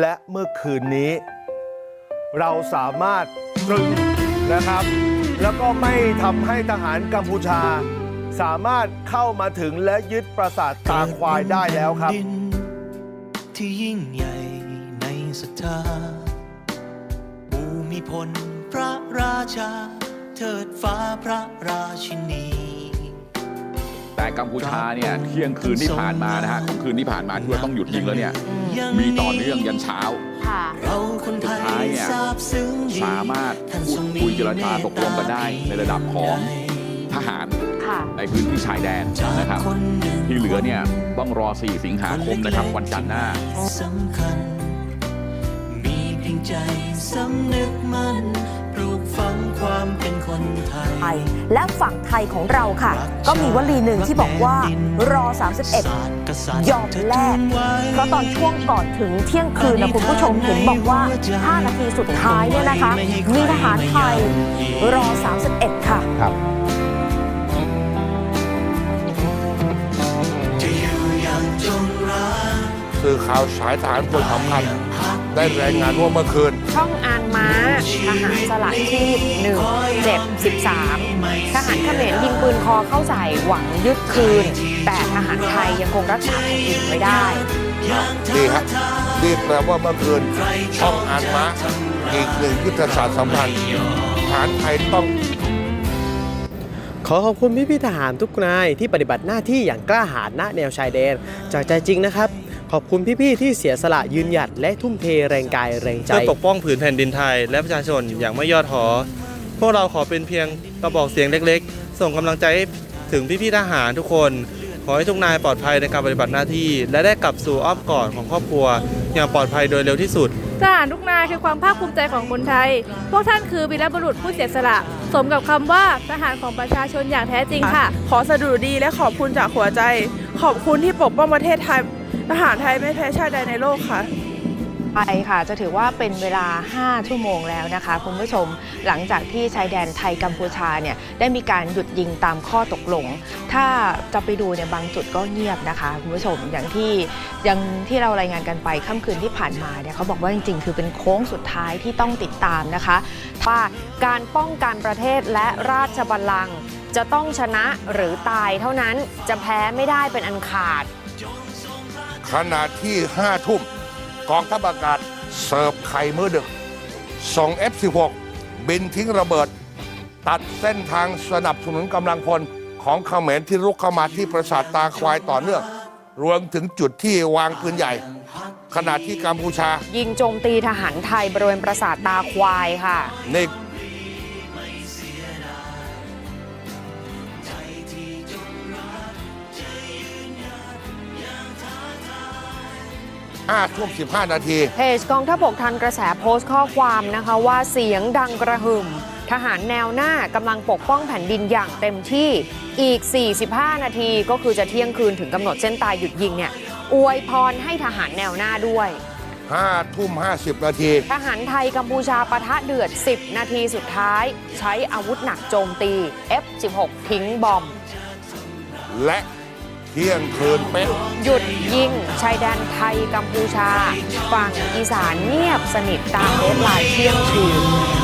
และเมื่อคืนนี้ เราสามารถตรึงนะครับ แล้วก็ไม่ทำให้ทหารกัมพูชา สามารถเข้ามาถึงและยึดปราสาทตาควายได้แล้วครับเกิดบนดินที่ยิ่งใหญ่ในศรัทธาภูมิพลพระราชา เทิดฟ้าพระราชินี แต่กัมพูชาเนี่ยเที่ยงคืนที่ผ่านมานะฮะของคืนที่ผ่านมาที่ว่าต้องหยุดยิงแล้วเนี่ยมีต่อเนื่องยันเช้าสุดท้ายเนี่ยสามารถพูดคุยเจรจาตกลงกันได้ในระดับของทหารในพื้นที่ชายแดนนะครับ ที่เหลือเนี่ยต้องรอ 4 สิงหาคมนะครับวันจันทร์หน้าสำคัญมีเพียงใจสำนึกมัน ปลูกฝังความเป็นคนไทยไทยและฝั่งไทยของเราค่ะ ก็มีวลีหนึ่งที่บอกว่ารอ 31 ยอมแลกเพราะตอนช่วงก่อนถึงเที่ยงคืนนะคุณผู้ชมเห็นบอกว่า 5 นาทีสุดท้ายเนี่ยนะคะ มีทหารไทยรอ 31 ค่ะจะอยู่อย่างจงรักสื่อข่าวสายทหารคนสำคัญ ได้รายงานว่าเมื่อคืน ช่องอานม้าทหารสละชีพ1เจ็บ13ทหารเขมรยิงปืนคอเข้าใส่หวังยึดคืน แต่ทหารไทยยังคงรักษาแผ่นดินไว้ได้นี่ฮะนี่แปลว่าเมื่อคืนช่องอ่านม้าอีกหนึ่งยุทธศาสตร์สำคัญทหารไทยต้องขอขอบคุณพี่พี่ๆทหารทุกนายที่ปฏิบัติหน้าที่อย่างกล้าหาญณแนวชายแดนจากใจจริงนะครับ ขอบคุณพี่ๆที่เสียสละยืนหยัดและทุ่มเทแรงกายแรงใจ เพื่อปกป้องผืนแผ่นดินไทย และประชาชนอย่างไม่ย่อท้อพวกเราขอเป็นเพียงกระบอกเสียงเล็กๆ ส่งกำลังใจให้ถึงพี่ๆทหารทุกคน ขอให้ทุกนายปลอดภัยในการปฏิบัติหน้าที่ และได้กลับสู่อ้อมกอดของครอบครัว อย่างปลอดภัยโดยเร็วที่สุดทหารทุกนายคือความภาคภูมิใจของคนไทย พวกท่านคือวีรบุรุษผู้เสียสละ สมกับคำว่าทหารของประชาชนอย่างแท้จริงค่ะ ขอสดุดีและขอบคุณจากหัวใจ ขอบคุณที่ปกป้องประเทศไทย ทหารไทยไม่แพ้ชาติใดในโลกค่ะ ไปค่ะจะถือว่าเป็นเวลา 5 ชั่วโมงแล้วนะคะ คุณผู้ชมหลังจากที่ชายแดนไทยกัมพูชาเนี่ยได้มีการหยุดยิงตามข้อตกลง ถ้าจะไปดูเนี่ยบางจุดก็เงียบนะคะ คุณผู้ชมอย่างที่ยังที่เรารายงานกันไปค่ำคืนที่ผ่านมาเนี่ยเขาบอกว่าจริงๆ คือเป็นโค้งสุดท้ายที่ต้องติดตามนะคะว่าการป้องกันประเทศและราชบัลลังก์จะต้องชนะหรือตายเท่านั้นจะแพ้ไม่ได้เป็นอันขาด ขณะที่ห้าทุ่มกองทัพอากาศเสิร์ฟไข่มือดึกส่ง F16 บินทิ้งระเบิด ตัดเส้นทางสนับสนุนกำลังพลของเขมรที่รุกเข้ามาที่ปราสาทตาควายต่อเนื่อง รวมถึงจุดที่วางปืนใหญ่ ขณะที่กัมพูชา ยิงโจมตีทหารไทยบริเวณปราสาทตาควายค่ะ ใน ห้าทุ่มสิบห้านาที เพจกองทัพบกทันกระแสโพสต์ข้อความนะคะว่าเสียงดังกระหึ่ม ทหารแนวหน้ากำลังปกป้องแผ่นดินอย่างเต็มที่อีก 45 นาทีก็คือจะเที่ยงคืนถึงกำหนดเส้นตายหยุดยิงเนี่ยอวยพรให้ทหารแนวหน้าด้วยห้าทุ่มห้าสิบนาที ทหารไทยกัมพูชาปะทะเดือด 10 นาทีสุดท้าย ใช้อาวุธหนักโจมตี F16 ทิ้งบอม และเที่ยงคืนเป๊ะหยุดยิงชายแดนไทยกัมพูชา ฝั่งอีสานเงียบสนิทตามเดทไลน์เที่ยงคืน